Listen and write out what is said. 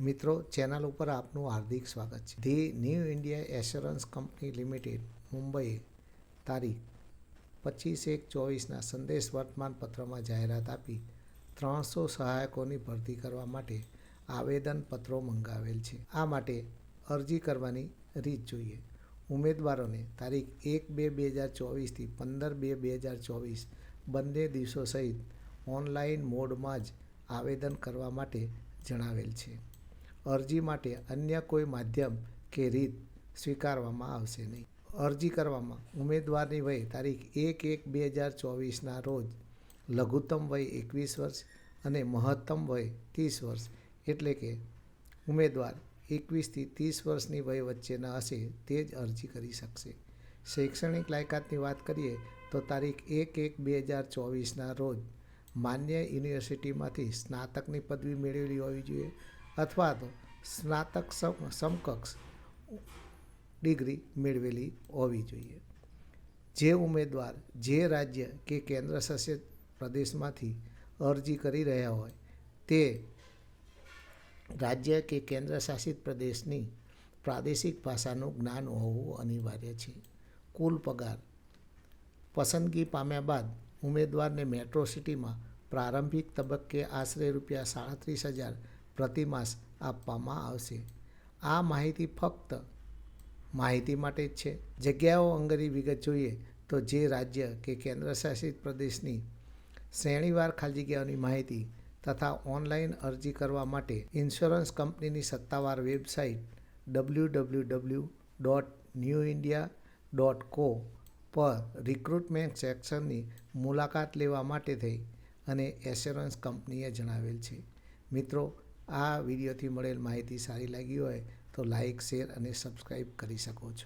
મિત્રો, ચેનલ ઉપર આપનું હાર્દિક સ્વાગત છે. The New India assurance company limited મુંબઈએ તારીખ પચીસ એક ચોવીસના સંદેશ વર્તમાનપત્રમાં જાહેરાત આપી ત્રણસો સહાયકોની ભરતી કરવા માટે આવેદનપત્રો મંગાવેલ છે. આ માટે અરજી કરવાની રીત જોઈએ. ઉમેદવારોને તારીખ એક બે બે હજાર ચોવીસથી પંદર બે બે હજાર ચોવીસ બંને દિવસો સહિત ઓનલાઈન મોડમાં જ આવેદન કરવા માટે જણાવેલ છે. અરજી માટે અન્ય કોઈ માધ્યમ કે રીત સ્વીકારવામાં આવશે નહીં. અરજી કરવામાં ઉમેદવારની વય તારીખ એક એક બે હજાર ચોવીસના રોજ, લઘુત્તમ વય એકવીસ વર્ષ અને મહત્તમ વય ત્રીસ વર્ષ એટલે કે ઉમેદવાર એકવીસથી ત્રીસ વર્ષની વય વચ્ચેના હશે તે જ અરજી કરી શકશે. શૈક્ષણિક લાયકાતની વાત કરીએ તો તારીખ એક એક બે હજાર ચોવીસના રોજ માન્ય યુનિવર્સિટીમાંથી સ્નાતકની પદવી મેળવેલી હોવી જોઈએ. અથવા તો સ્નાતક સમ, સમકક્ષ ડિગ્રી મેળવેલી હોવી જોઈએ. જે ઉમેદવાર જે રાજ્ય કે કેન્દ્ર શાસિત પ્રદેશમાંથી અરજી કરી રહ્યા હોય, તે રાજ્ય કે કેન્દ્ર શાસિત પ્રદેશની પ્રાદેશિક ભાષાનું જ્ઞાન હોવું અનિવાર્ય છે. કુલ પગાર પસંદગી પામ્યા બાદ ઉમેદવારને મેટ્રો સિટીમાં પ્રારંભિક તબક્કે આશરે રૂપિયા સાડત્રીસ હજાર પ્રતિમાસ આપવામાં આવશે. આ માહિતી ફક્ત માહિતી માટે જ છે. જગ્યાઓ અંગેની વિગત જોઈએ તો જે રાજ્ય કે કેન્દ્ર શાસિત પ્રદેશની શ્રેણીવાર ખાલી જગ્યાઓની માહિતી તથા ઓનલાઈન અરજી કરવા માટે ઇન્સ્યોરન્સ કંપનીની સત્તાવાર website W W W dot New India dot co પર રિક્રુટમેન્ટ સેક્શનની મુલાકાત લેવા માટે થઈ અને એસ્યોરન્સ કંપનીએ જણાવેલ છે. મિત્રો આ વિડીયોથી મળેલ માહિતી સારી લાગી હોય તો લાઇક શેર અને સબસ્ક્રાઈબ કરી શકો છો.